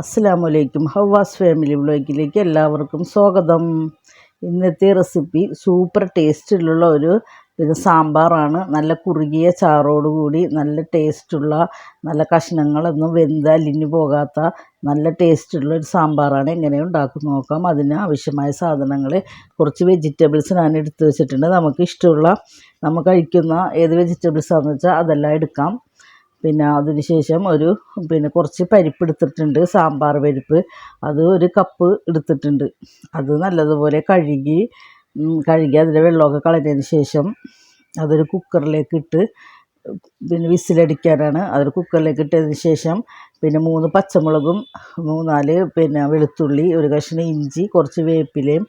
അസ്സാം വലൈക്കും ഹവാസ് ഫാമിലി വ്ളോഗിലേക്ക് എല്ലാവർക്കും സ്വാഗതം. ഇന്നത്തെ റെസിപ്പി സൂപ്പർ ടേസ്റ്റിലുള്ള ഒരു ഇത് സാമ്പാറാണ്. നല്ല കുറുകിയ ചാറോടുകൂടി നല്ല ടേസ്റ്റുള്ള നല്ല കഷ്ണങ്ങളൊന്നും വെന്ത് അലിഞ്ഞു പോകാത്ത നല്ല ടേസ്റ്റുള്ള ഒരു സാമ്പാറാണ് എങ്ങനെ ഉണ്ടാക്കി നോക്കാം. അതിന് ആവശ്യമായ സാധനങ്ങൾ കുറച്ച് വെജിറ്റബിൾസ് ഞാൻ എടുത്ത് വെച്ചിട്ടുണ്ട്. നമുക്ക് ഇഷ്ടമുള്ള നമ്മൾ കഴിക്കുന്ന ഏത് വെജിറ്റബിൾസാണെന്ന് വെച്ചാൽ അതെല്ലാം എടുക്കാം. പിന്നെ അതിന് ശേഷം ഒരു പിന്നെ കുറച്ച് പരിപ്പ് എടുത്തിട്ടുണ്ട് സാമ്പാർ പരിപ്പ്. അത് ഒരു കപ്പ് എടുത്തിട്ടുണ്ട്. അത് നല്ലതുപോലെ കഴുകി കഴുകി അതിന്റെ വെള്ളമൊക്കെ കളഞ്ഞതിന് ശേഷം അതൊരു കുക്കറിലേക്ക് ഇട്ട് പിന്നെ വിസിലടിക്കാനാണ്. അതൊരു കുക്കറിലേക്ക് ഇട്ടതിന് ശേഷം പിന്നെ മൂന്ന് പച്ചമുളകും മൂന്നാൽ പിന്നെ വെളുത്തുള്ളി ഒരു കഷ്ണം ഇഞ്ചി കുറച്ച് വേപ്പിലയും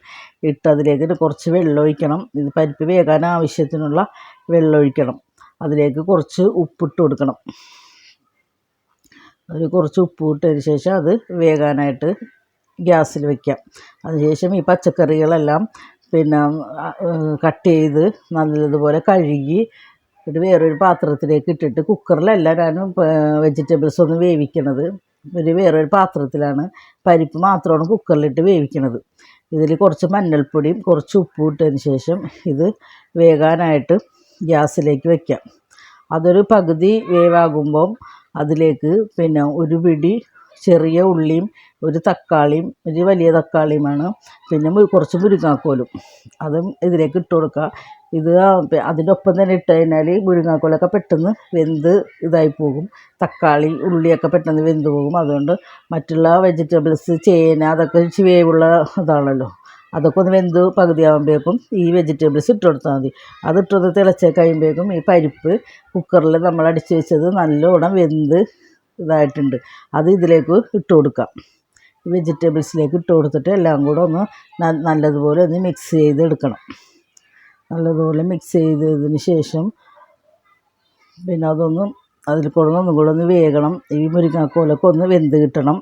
ഇട്ട് അതിലേക്ക് കുറച്ച് വെള്ളം ഒഴിക്കണം. ഇത് പരിപ്പ് വേകാൻ ആവശ്യത്തിനുള്ള വെള്ളം ഒഴിക്കണം. അതിലേക്ക് കുറച്ച് ഉപ്പിട്ട് കൊടുക്കണം. അതിൽ കുറച്ച് ഉപ്പ് ഇട്ടതിന് ശേഷം അത് വേകാനായിട്ട് ഗ്യാസിൽ വയ്ക്കാം അതിനുശേഷം ഈ പച്ചക്കറികളെല്ലാം പിന്നെ കട്ട് ചെയ്ത് നല്ലതുപോലെ കഴുകി ഒരു വേറൊരു പാത്രത്തിലേക്ക് ഇട്ടിട്ട് കുക്കറിലല്ല ഞാൻ വെജിറ്റബിൾസ് ഒന്ന് വേവിക്കണത്. ഒരു വേറൊരു പാത്രത്തിലാണ് പരിപ്പ് മാത്രമാണ് കുക്കറിലിട്ട് വേവിക്കണത്. ഇതിൽ കുറച്ച് മഞ്ഞൾപ്പൊടിയും കുറച്ച് ഉപ്പും ഇട്ടതിന് ശേഷം ഇത് വേകാനായിട്ട് ഗ്യാസിലേക്ക് വയ്ക്കാം അതൊരു പകുതി വേവാകുമ്പം അതിലേക്ക് പിന്നെ ഒരു പിടി ചെറിയ ഉള്ളിയും ഒരു തക്കാളിയും ഒരു വലിയ തക്കാളിയുമാണ്. പിന്നെ കുറച്ച് മുരിങ്ങാക്കോലും. അതും ഇതിലേക്ക് ഇട്ട് കൊടുക്കുക ഇത് അതിന്റെ ഒപ്പം തന്നെ ഇട്ട് കഴിഞ്ഞാൽ മുരിങ്ങാക്കോലൊക്കെ പെട്ടെന്ന് വെന്ത് ഇതായി പോകും. തക്കാളി ഉള്ളിയൊക്കെ പെട്ടെന്ന് വെന്ത് പോകും. അതുകൊണ്ട് മറ്റുള്ള വെജിറ്റബിൾസ് ചേന അതൊക്കെ വേവുള്ള ഇതാണല്ലോ. അതൊക്കെ ഒന്ന് വെന്ത് പകുതിയാകുമ്പോഴേക്കും ഈ വെജിറ്റബിൾസ് ഇട്ട് കൊടുത്താൽ മതി. അത് ഇട്ടത് തിളച്ച് കഴിയുമ്പോഴേക്കും ഈ പരിപ്പ് കുക്കറിൽ നമ്മൾ അടിച്ച് വെച്ചത് നല്ലോണം വെന്ത് ഇതായിട്ടുണ്ട്. അത് ഇതിലേക്ക് ഇട്ട് കൊടുക്കാം. വെജിറ്റബിൾസിലേക്ക് ഇട്ട് കൊടുത്തിട്ട് എല്ലാം കൂടെ ഒന്ന് നല്ലതുപോലെ ഒന്ന് മിക്സ് ചെയ്ത് എടുക്കണം നല്ലതുപോലെ മിക്സ് ചെയ്തതിന് ശേഷം പിന്നെ അതൊന്ന് അതിൽ കൂടെ ഒന്നും കൂടെ ഒന്ന് വേകണം. ഈ മുരിങ്ങാക്കോലൊക്കെ ഒന്ന് വെന്ത് കിട്ടണം.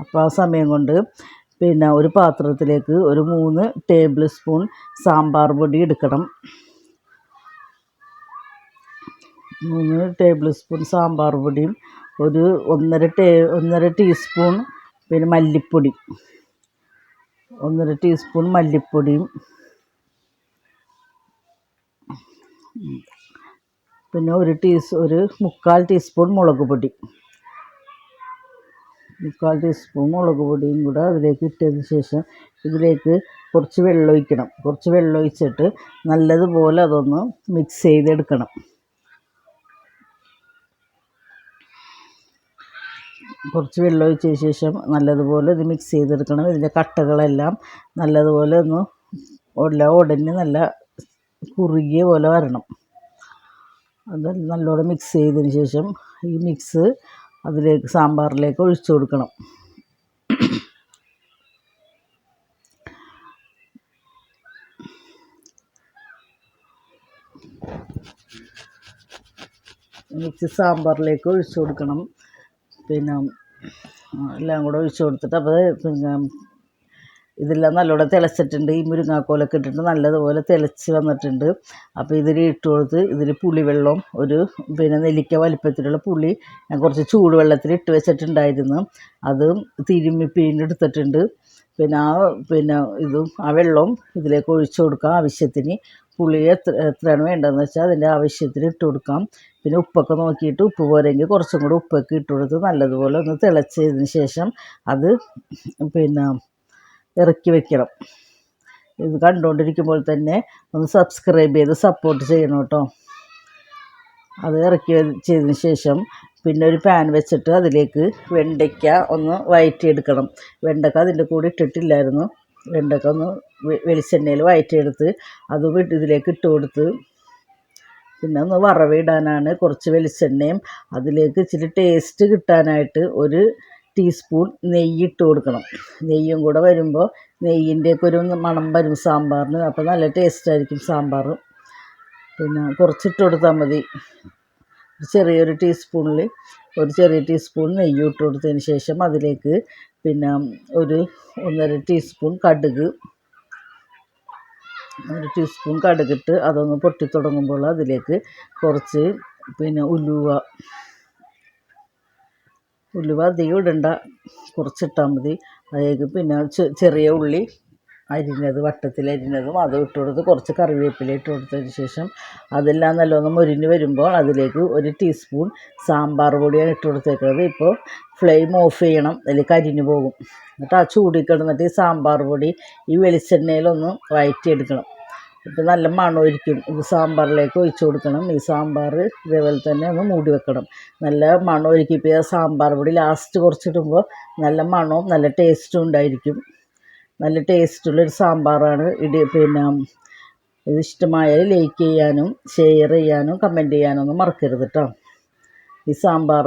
അപ്പോൾ ആ സമയം കൊണ്ട് പിന്നെ ഒരു പാത്രത്തിലേക്ക് ഒരു മൂന്ന് ടേബിൾ സ്പൂൺ സാമ്പാർ പൊടി എടുക്കണം. മൂന്ന് ടേബിൾ സ്പൂൺ സാമ്പാർ പൊടിയും ഒരു ഒന്നര ടേ ഒന്നര ടീസ്പൂൺ പിന്നെ മല്ലിപ്പൊടി ഒന്നര ടീസ്പൂൺ മല്ലിപ്പൊടിയും പിന്നെ ഒരു ടീസ് ഒരു മുക്കാൽ ടീസ്പൂൺ മുളക് പൊടി. മുക്കാൽ ടീസ്പൂൺ മുളക് പൊടിയും കൂടെ അതിലേക്ക് ഇട്ടതിന് ശേഷം ഇതിലേക്ക് കുറച്ച് വെള്ളം ഒഴിക്കണം. കുറച്ച് വെള്ളം ഒഴിച്ചിട്ട് നല്ലതുപോലെ അതൊന്ന് മിക്സ് ചെയ്തെടുക്കണം. കുറച്ച് വെള്ളം ശേഷം നല്ലതുപോലെ ഇത് മിക്സ് ചെയ്തെടുക്കണം. ഇതിന്റെ കട്ടകളെല്ലാം നല്ലതുപോലെ ഒന്ന് എല്ലാം ഉടനെ നല്ല കുറുകിയ പോലെ വരണം. അത് നല്ലോണം മിക്സ് ചെയ്തതിന് ശേഷം ഈ മിക്സ് അതിലേക്ക് സാമ്പാറിലേക്ക് ഒഴിച്ചു കൊടുക്കണം. മിക്സ് സാമ്പാറിലേക്ക് ഒഴിച്ചു കൊടുക്കണം. പിന്നെ എല്ലാം കൂടെ ഒഴിച്ചു കൊടുത്തിട്ട് അപ്പോൾ പിന്നെ ഇതെല്ലാം നല്ലോണം തിളച്ചിട്ടുണ്ട്. ഈ മുരിങ്ങാക്കോലൊക്കെ ഇട്ടിട്ട് നല്ലതുപോലെ തിളച്ച് വന്നിട്ടുണ്ട്. അപ്പോൾ ഇതിൽ ഇട്ട് കൊടുത്ത് ഇതിൽ പുളിവെള്ളം ഒരു പിന്നെ നെല്ലിക്ക വലിപ്പത്തിലുള്ള പുളി ഞാൻ കുറച്ച് ചൂടുവെള്ളത്തിൽ ഇട്ട് വെച്ചിട്ടുണ്ടായിരുന്നു. അതും തിരുമ്മി എടുത്തിട്ടുണ്ട് പിന്നെ ആ പിന്നെ ഇതും ആ വെള്ളവും ഇതിലേക്ക് ഒഴിച്ചു കൊടുക്കാം ആവശ്യത്തിന്. പുളി എത്ര എത്രയാണ് വേണ്ടതെന്ന് വെച്ചാൽ അതിന്റെ ആവശ്യത്തിന് ഇട്ട് കൊടുക്കാം. പിന്നെ ഉപ്പൊക്കെ നോക്കിയിട്ട് ഉപ്പ് പോരെങ്കിൽ കുറച്ചും കൂടെ ഉപ്പൊക്കെ ഇട്ട് കൊടുത്ത് നല്ലതുപോലെ ഒന്ന് തിളച്ചതിന് ശേഷം അത് പിന്നെ ഇറക്കി വെക്കണം. ഇത് കണ്ടുകൊണ്ടിരിക്കുമ്പോൾ തന്നെ ഒന്ന് സബ്സ്ക്രൈബ് ചെയ്ത് സപ്പോർട്ട് ചെയ്യണം കേട്ടോ. അത് ഇറക്കി ചെയ്തതിന് ശേഷം പിന്നെ ഒരു പാൻ വെച്ചിട്ട് അതിലേക്ക് വെണ്ടയ്ക്ക ഒന്ന് വയറ്റിയെടുക്കണം. വെണ്ടയ്ക്ക അതിന്റെ കൂടെ ഇട്ടിട്ടില്ലായിരുന്നു. വെണ്ടയ്ക്ക ഒന്ന് വെളിച്ചെണ്ണയിൽ വയറ്റിയെടുത്ത് അത് ഇതിലേക്ക് ഇട്ട് കൊടുത്ത് പിന്നെ ഒന്ന് വറവിടാനാണ് കുറച്ച് വെളിച്ചെണ്ണയും അതിലേക്ക് ഇച്ചിരി ടേസ്റ്റ് കിട്ടാനായിട്ട് ഒരു ടീസ്പൂൺ നെയ്യ് ഇട്ട് കൊടുക്കണം. നെയ്യും കൂടെ വരുമ്പോൾ നെയ്യിന്റെയൊക്കെ ഒരു മണം വരും സാമ്പാറിന് അപ്പോൾ നല്ല ടേസ്റ്റ് ആയിരിക്കും സാമ്പാർ പിന്നെ കുറച്ചിട്ട് കൊടുത്താൽ മതി. ചെറിയൊരു ടീസ്പൂണിൽ ഒരു ചെറിയ ടീസ്പൂൺ നെയ്യ് ഇട്ട് കൊടുത്തതിന് ശേഷം അതിലേക്ക് പിന്നെ ഒരു ഒന്നര ടീസ്പൂൺ കടുക് ഒരു ടീസ്പൂൺ കടുകിട്ട് അതൊന്ന് പൊട്ടി തുടങ്ങുമ്പോൾ അതിലേക്ക് കുറച്ച് പിന്നെ ഉലുവ ഉലുവ അധികം ഇടണ്ട. കുറച്ചിട്ടാൽ മതി. അതിലേക്ക് പിന്നെ ചെറിയ ഉള്ളി അരിഞ്ഞത് വട്ടത്തിൽ അരിഞ്ഞതും അത് ഇട്ട് കൊടുത്ത് കുറച്ച് കറിവേപ്പില ഇട്ട് കൊടുത്തതിന് ശേഷം അതെല്ലാം നല്ലോണം മുരിഞ്ഞ് വരുമ്പോൾ അതിലേക്ക് ഒരു ടീസ്പൂൺ സാമ്പാർ പൊടിയാണ് ഇട്ട് കൊടുത്തേക്കുന്നത്. ഇപ്പോൾ ഫ്ലെയിം ഓഫ് ചെയ്യണം. അതിൽ കരിഞ്ഞു പോകും. എന്നിട്ട് ആ ചൂടിക്കിടന്നിട്ട് ഈ സാമ്പാർ പൊടി ഈ വെളിച്ചെണ്ണയിലൊന്ന് വഴറ്റിയെടുക്കണം ഇപ്പം നല്ല മണമായിരിക്കും. ഇത് സാമ്പാറിലേക്ക് ഒഴിച്ചു കൊടുക്കണം. ഈ സാമ്പാർ ഇതേപോലെ തന്നെ ഒന്ന് മൂടി വെക്കണം. നല്ല മണമായിരിക്കും. ഇപ്പോൾ സാമ്പാർ പൊടി ലാസ്റ്റ് കുറച്ചിടുമ്പോൾ നല്ല മണവും നല്ല ടേസ്റ്റും ഉണ്ടായിരിക്കും. നല്ല ടേസ്റ്റുള്ളൊരു സാമ്പാറാണ് ഇടി പിന്നെ ഇത് ഇഷ്ടമായാൽ ലൈക്ക് ചെയ്യാനും ഷെയർ ചെയ്യാനും കമന്റ് ചെയ്യാനും ഒന്നും മറക്കരുത് കേട്ടോ ഈ സാമ്പാർ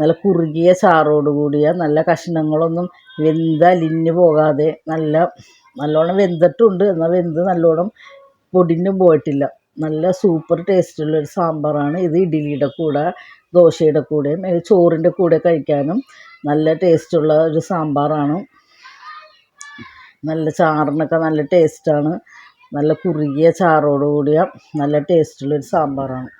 നല്ല കുറുകിയ ചാറോട് കൂടിയ നല്ല കഷ്ണങ്ങളൊന്നും വെന്തലിഞ്ഞ് പോകാതെ നല്ല നല്ലോണം വെന്തിട്ടുണ്ട്. എന്നാൽ വെന്ത് നല്ലോണം പൊടിഞ്ഞും പോയിട്ടില്ല. നല്ല സൂപ്പർ ടേസ്റ്റുള്ള ഒരു സാമ്പാറാണ് ഇത് ഇഡ്ഡലിയുടെ കൂടെ ദോശയുടെ കൂടെയും ചോറിന്റെ കൂടെ കഴിക്കാനും നല്ല ടേസ്റ്റുള്ള ഒരു സാമ്പാറാണ്. നല്ല ചാറിനൊക്കെ നല്ല ടേസ്റ്റാണ് നല്ല കുറുകിയ ചാറോട് കൂടിയ നല്ല ടേസ്റ്റുള്ളൊരു സാമ്പാറാണ്.